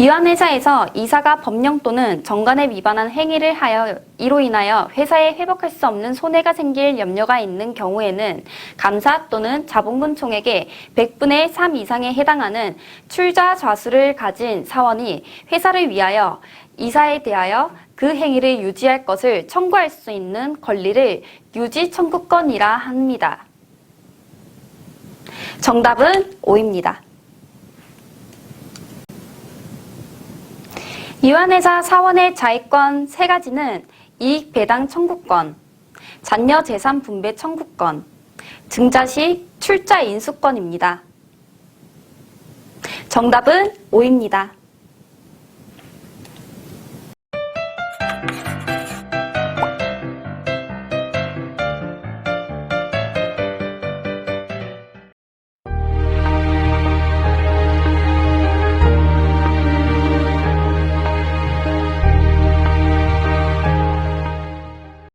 유한회사에서 이사가 법령 또는 정관에 위반한 행위를 하여 이로 인하여 회사에 회복할 수 없는 손해가 생길 염려가 있는 경우에는 감사 또는 자본군총액의 100분의 3 이상에 해당하는 출자 좌수를 가진 사원이 회사를 위하여 이사에 대하여 그 행위를 유지할 것을 청구할 수 있는 권리를 유지 청구권이라 합니다. 정답은 5입니다. 이완회사 사원의 자익권 세 가지는 이익 배당 청구권, 잔여 재산 분배 청구권, 증자식 출자 인수권입니다. 정답은 5입니다.